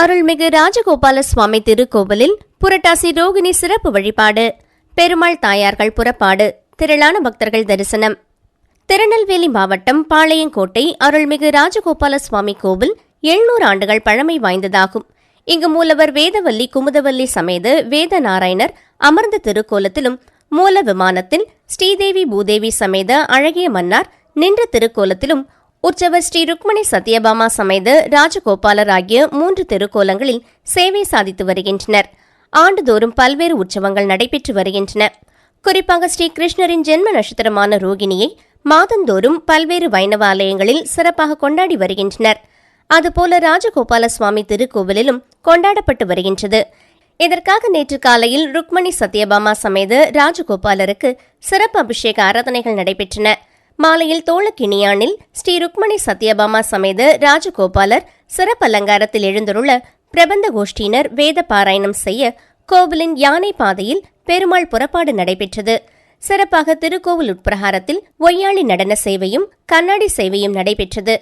அருள்மிகு ராஜகோபால சுவாமி திருக்கோவிலில் புரட்டாசி ரோகிணி சிறப்பு வழிபாடு பெருமாள் தாயார்கள் புறப்பாடு திரளான பக்தர்கள் தரிசனம். திருநெல்வேலி மாவட்டம் பாளையங்கோட்டை அருள்மிகு ராஜகோபால சுவாமி கோவில் எழுநூறு ஆண்டுகள் பழமை வாய்ந்ததாகும். இங்கு மூலவர் வேதவல்லி குமுதவல்லி சமேத வேத நாராயணர் அமர்ந்த திருக்கோலத்திலும் மூல விமானத்தில் ஸ்ரீதேவி பூதேவி சமேத அழகிய மன்னார் நின்ற திருக்கோலத்திலும் உற்சவர் ஸ்ரீ ருக்மணி சத்யபாமா சமைத ராஜகோபாலர் ஆகிய மூன்று திருக்கோலங்களில் சேவை சாதித்து வருகின்றனர். ஆண்டுதோறும் பல்வேறு உற்சவங்கள் நடைபெற்று வருகின்றன. குறிப்பாக ஸ்ரீ கிருஷ்ணரின் ஜென்ம நட்சத்திரமான ரோகிணியை மாதந்தோறும் பல்வேறு வைணவ ஆலயங்களில் சிறப்பாக கொண்டாடி வருகின்றனர். அதுபோல ராஜகோபால சுவாமி திருக்கோவிலிலும் கொண்டாடப்பட்டு வருகின்றது. இதற்காக நேற்று காலையில் ருக்மணி சத்யபாமா சமேத ராஜகோபாலருக்கு சிறப்பு அபிஷேக ஆராதனைகள் நடைபெற்றன. மாலையில் தோளக்கிணியானில் ஸ்ரீ ருக்மணி சத்யபாமா சமேத ராஜகோபாலர் சிறப்பு அலங்காரத்தில் எழுந்துள்ள பிரபந்த கோஷ்டியினர் வேத பாராயணம் செய்ய கோவிலின் யானை பாதையில் பெருமாள் புறப்பாடு நடைபெற்றது. சிறப்பாக திருக்கோவில் உட்பிரகாரத்தில் ஒய்யாளி நடன சேவையும் கண்ணாடி சேவையும் நடைபெற்றது.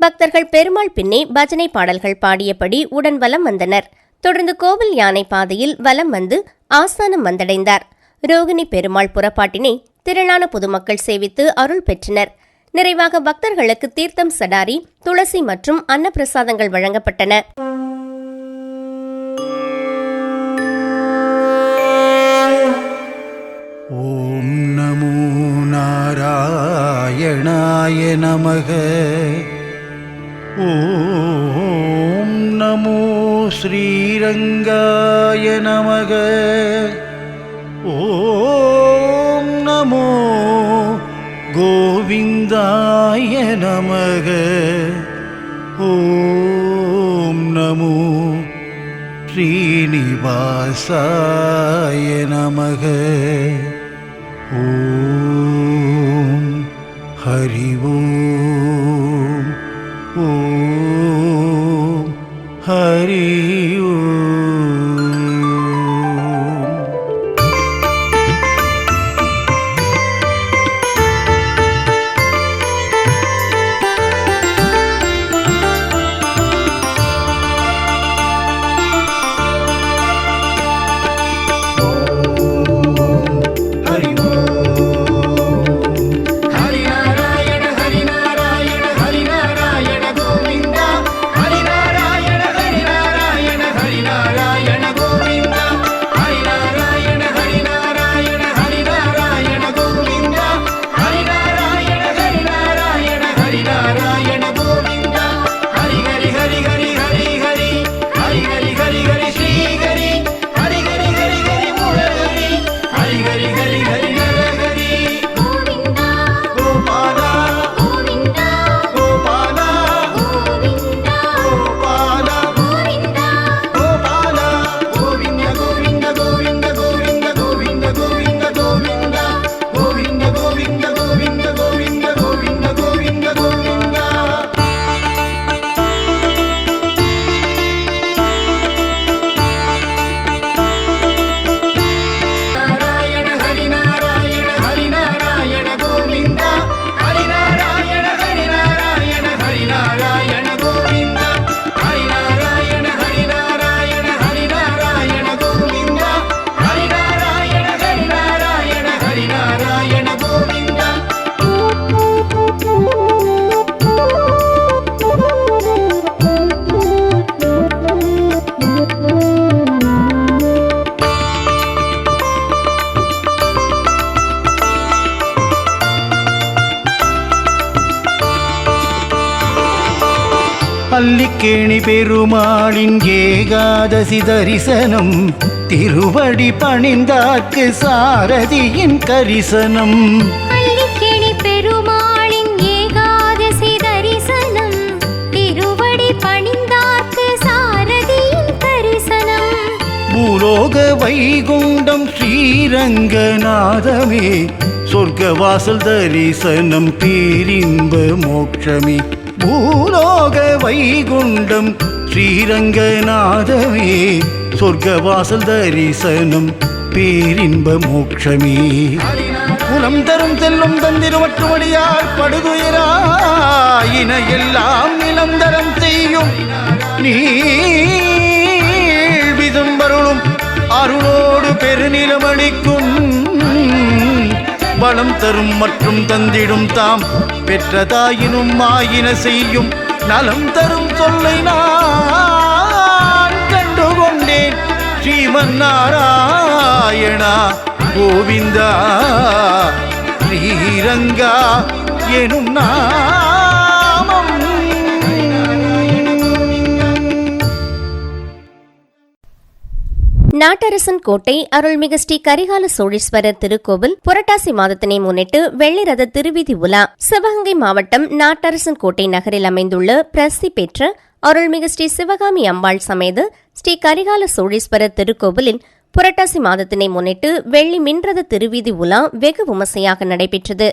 பக்தர்கள் பெருமாள் பின்னே பஜனை பாடல்கள் பாடியபடி உடன் வலம் வந்தனர். தொடர்ந்து கோவில் யானை பாதையில் வலம் வந்து ஆஸ்தானம் வந்தடைந்தார். ரோகிணி பெருமாள் புறப்பாட்டினை திரளான பொதுமக்கள் சேவித்து அருள் பெற்றனர். நிறைவாக பக்தர்களுக்கு தீர்த்தம் சடாரி துளசி மற்றும் அன்னப்பிரசாதங்கள் வழங்கப்பட்டன. ஓம் நமோ நாராயணாய நமக. ஓம் நமோ ஸ்ரீரங்காய நமக. கோவிந்தாய நமக. ஓம் நமோ ஸ்ரீனிவாசாய நமக. ஓம் ஹரிவோ அல்லிக்கேணி பெருமாளின் ஏகாதசி தரிசனம் திருவடி பணிந்தார்க்கு சாரதியின் கரிசனம். அள்ளிக்கிணி பெருமாளின் ஏகாதசி தரிசனம் திருவடி பணிந்தார்க்கு சாரதியின் தரிசனம் பூலோக வைகுண்டம் ஸ்ரீரங்கநாதமே சொர்க்கவாசல் தரிசனம் பேரின்ப மோட்சமே. பூலோக வைகுண்டம் ஸ்ரீரங்கநாதமே சொர்க்கவாசல் தரிசனம் பேரின்ப மோட்சமே. குலம் தரும் செல்லும் தந்திருவற்றுமடியார் படுதுயராயின எல்லாம் நிலந்தரம் செய்யும் நீள் விதும்பருளும் அருளோடு பெருநிலமளிக்கும் பலம் தரும் மற்றும் தந்திடும் தாம். பெற்றதாயினும் ஆயின செய்யும் நலம் தரும் சொல்லை நான் கண்டுகொண்டேன். ஸ்ரீமன் நாராயணா கோவிந்தா ஸ்ரீரங்கா எனும் நான் நாட்டரசன் கோட்டை அருள்மிகு ஸ்ரீ கரிகால சோழீஸ்வரர் திருக்கோவில் புரட்டாசி மாதத்தினை முன்னிட்டு வெள்ளி ரத திருவீதி உலா சிவகங்கை மாவட்டம் நாட்டரசன் கோட்டை நகரில் அமைந்துள்ள பிரசித்தி பெற்ற அருள்மிகு ஸ்ரீ சிவகாமி அம்பாள் சமேத ஸ்ரீ கரிகால சோழீஸ்வரர் திருக்கோவிலில் புரட்டாசி மாதத்தினை முன்னிட்டு வெள்ளி மின்ரத திருவீதி உலா வெகு விமர்சையாக நடைபெற்றது.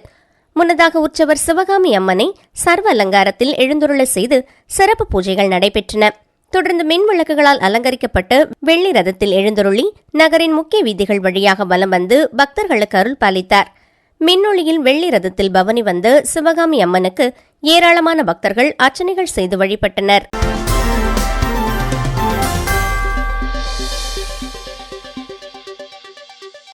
முன்னதாக உற்சவர் சிவகாமி அம்மனை சர்வ அலங்காரத்தில் எழுந்துருள செய்து சிறப்பு பூஜைகள் நடைபெற்றன. தொடர்ந்து மின் விளக்குகளால் அலங்கரிக்கப்பட்டு வெள்ளி ரதத்தில் எழுந்தருளி நகரின் முக்கிய வீதிகள் வழியாக வலம் வந்து பக்தர்களுக்கு அருள் பாலித்தார். மின்னொளியில் வெள்ளி ரதத்தில் பவனி வந்த சிவகாமி அம்மனுக்கு ஏராளமான பக்தர்கள் அர்ச்சனைகள் செய்து வழிபட்டனர்.